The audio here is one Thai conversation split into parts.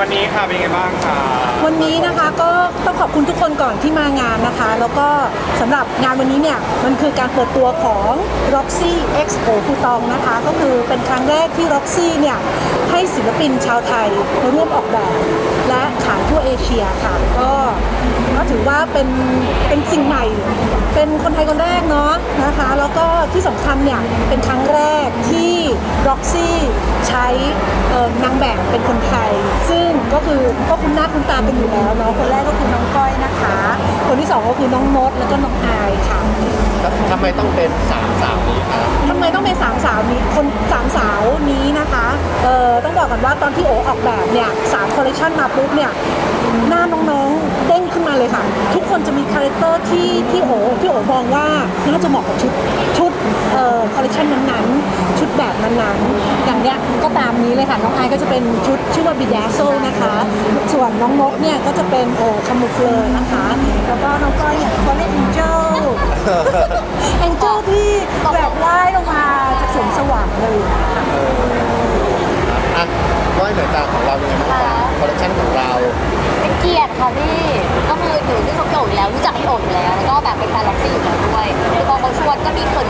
วันนี้ค่ะเป็นยังไงบ้างคะวันนี้นะคะก็ต้องขอบคุณทุกคนก่อนที่มางานนะคะ แล้วก็สำหรับงานวันนี้เนี่ย มันคือการเปิดตัวของ Roxy X o ฟูตองนะคะ ก็คือเป็นครั้งแรกที่ Roxy เนี่ย ให้ศิลปินชาวไทยมาร่วมออกแบบ และขายทั่วเอเชียค่ะ ก็ก็ถือว่าเป็นเป็นสิ่งใหม่ เป็นคนไทยคนแรกเนาะนะคะ แล้วก็ที่สำคัญเนี่ย เป็นครั้งแรกที่ Roxy ใช้เอ่อนางแบบเป็นคนไทย ซึ่ง ก็คือก็คุ้นหน้าคุ้นตากันอยู่แล้วเนาะคนแรกก็คือน้องก้อยนะคะ คนที่สองก็คือน้องมดแล้วก็น้องอายค่ะแล้วทำไมต้องเป็นสามสาวนี้ครับทำไมต้องเป็นสามสาวนี้คนสามสาวนี้นะคะเอ่อต้องบอกกันว่าตอนที่โอออกแบบเนี่ยสามคอลเลคชันมาปุ๊บเนี่ยหน้าน้องๆเด้งขึ้นมาเลยค่ะ ทุกคนจะมีคาแรคเตอร์ที่ที่โอที่โอมองว่าน่าจะเหมาะกับชุดชุดเอ่อคอลเลคชันนั้นๆชุดแบบนั้นๆอย่าง เนี้ยก็ตามนี้เลยค่ะ น้องไอายก็จะเป็นชุดชื่อว่าบิดาโซนะคะ ส่วนน้องนกเนี่ยก็จะเป็นโอคามูเฟลอนะคะ แล้วก็น้องก้อยเนี่ยเขาเรียกแองเจิลแองเจิลที่แบบว่ายลงมาจากแสงสว่างเลยนะคะอะก้อยเหนือตาของเรายังไงบ้างครับคอลเลคชันของเราเป็นเกียรติค่ะพี่ ก็คือหนูที่เขาพี่โอ๋อยู่แล้วรู้จักพี่โอ๋อยู่แล้วแล้วก็แบบเป็นแฟนล็อกซี่อยู่แล้วด้วยคือพอเขาชวนก็มีเขินๆ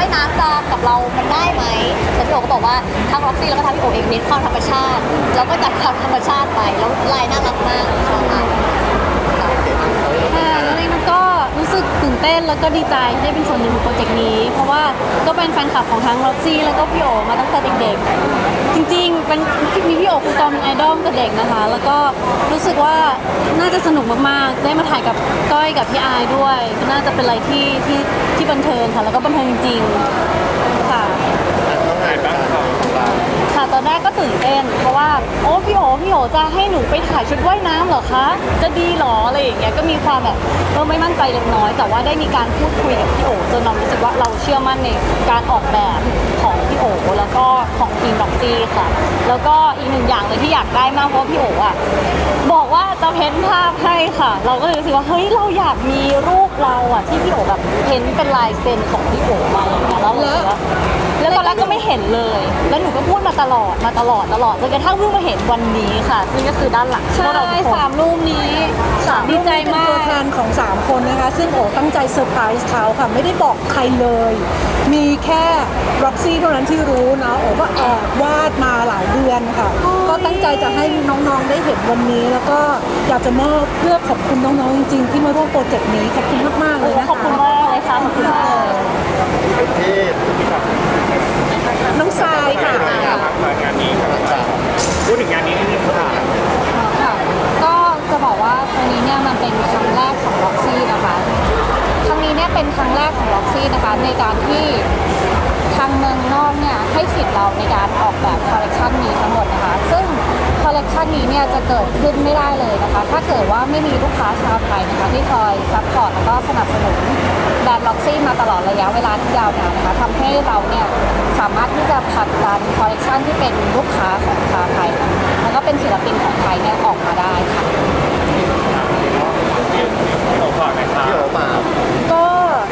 ว่ายน้ำจะกับเรา มันได้ไหมแต่พี่โอ๋ก็บอกว่าทางล็อกซี่แล้วก็ทางพี่โอ๋เองเน้นความธรรมชาติ แล้วก็จัดความธรรมชาติไป แล้วลายน่ารักมากชอบมากค่ะแล้วเองก็รู้สึกตื่นเต้นแล้วก็ดีใจที่ได้เป็นส่วนหนึ่งของโปรเจกต์นี้ เพราะว่าก็เป็นแฟนคลับของทั้งล็อกซี่แล้วก็พี่โอมาตั้งแต่เด็กๆ จริงๆ เป็นมีพี่โอคุณตอมเป็นไอดอลตั้งแต่เด็กนะคะ แล้วก็รู้สึกว่าน่าจะสนุกมากๆ ได้มาถ่ายกับก้อยกับพี่อายด้วย ก็น่าจะเป็นอะไรที่ที่ บันเทิงค่ะ แล้วก็บันเทิงจริงๆค่ะ น้องหายบ้างครับ ค่ะตอนแรกก็ตื่นเต้น เพราะว่าโอ้พี่โอพี่โอจะให้หนูไปถ่ายชุดว่ายน้ำเหรอคะ จะดีเหรออะไรอย่างเงี้ยก็มีความแบบเออไม่มั่นใจเล็กน้อย แต่ว่าได้มีการพูดคุยกับพี่โอจนเรารู้สึกว่าเราเชื่อมั่นในการออกแบบของพี่โอแล้วก็ของทีมด็อกซี่ค่ะ แล้วก็อีกหนึ่งอย่างเลยที่อยากได้มากเพราะว่าพี่โออะบอกว่าจะเพ้นภาพให้ค่ะ เราก็เลยรู้สึกว่าเฮ้ยเราอยากมีรูปเราอะที่พี่โอแบบเพ้นเป็นลายเซ็นของพี่โอมาอย่างเงี้ยแล้วเรารู้สึกว่า แล้วตอนแรกก็ไม่ เห็นเลย แล้วหนูก็พูดมาตลอดมาตลอดตลอดจนกระทั่งเพิ่งมาเห็นวันนี้ค่ะ ซึ่งก็คือด้านหลังใช่พวกเราทุกคน สามรูปนี้สามดีใจเป็นมาตัวกแทนของ 3 คนนะคะ ซึ่งโอตั้งใจเซอร์ไพรส์เขาค่ะ ไม่ได้บอกใครเลย มีแค่ Roxy เท่านั้นที่รู้เนาะโอก็แอบวาดมาหลายเดือนค่ะ ก็ตั้งใจจะให้น้องๆได้เห็นวันนี้ แล้วก็อยากจะมอบเพื่อขอบคุณน้องๆจริงๆ ที่มาร่วมโปรเจกต์นี้ขอบคุณมากๆเลยนะคะ ขอบคุณมากเลยค่ะ ขอบคุณมากเลย ที่ น้องทรายค่ะ งานนี้ครับพูดถึงงานนี้นิดนึงค่ะ ค่ะ ก็จะบอกว่าครั้งนี้เนี่ยมันเป็นครั้งแรกของ Roxy นะคะ ครั้งนี้เนี่ยเป็นค รั้งแรกของ Roxy นะคะในการที่ทางเมืองนอกเนี่ยให้สิทธิ์เราในการออกแบบคอลเลคชันนี้ทั้งหมดนะคะ ซึ่งคอลเลกชันนี้เนี่ยจะเกิดขึ้นไม่ได้เลยนะคะ ถ้าเกิดว่าไม่มีลูกค้าชาวไทยนะคะที่คอยซัพพอร์ตแล้วก็สนับสนุนแบรนด์ล็อกซี่มาตลอดระยะเวลาที่ยาวนานนะคะทำให้เราเนี่ยสามารถที่จะผลักดันคอลเลกชันที่เป็นลูกค้าของชาวไทย แล้วก็เป็นศิลปินของไทยเนี่ยออกมาได้ค่ะ ขอฝากหน่อยครับ พี่โอมา ก็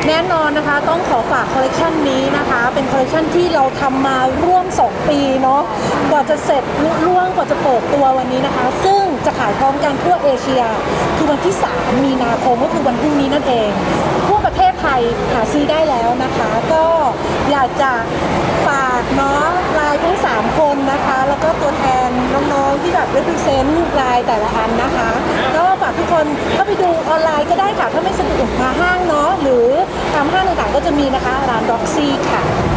แน่นอนนะคะต้องขอฝากคอลเลกชันนี้นะคะ เป็นคอลเลกชันที่เราทำมาร่วม 2 ปีเนาะกว่าจะเสร็จลุล่วงกว่าจะเปิดตัววันนี้นะคะ ซึ่งจะขายพร้อมกันทั่วเอเชีย คือวันที่ 3 มีนาคมก็คือวันพรุ่งนี้นั่นเองทั่วประเทศไทยหาซื้อได้แล้วนะคะ ก็อยากจะฝากเนาะลายทั้ง 3 คนนะคะ แล้วก็ตัวแทนน้องๆที่แบบ represent ลายแต่ละอันนะคะ ก็ฝากทุกคนเข้าไปดูออนไลน์ก็ได้ค่ะ ถ้าไม่สะดวกมาห้างเนาะหรือ จะมีนะคะร้าน Roxy ค่ะ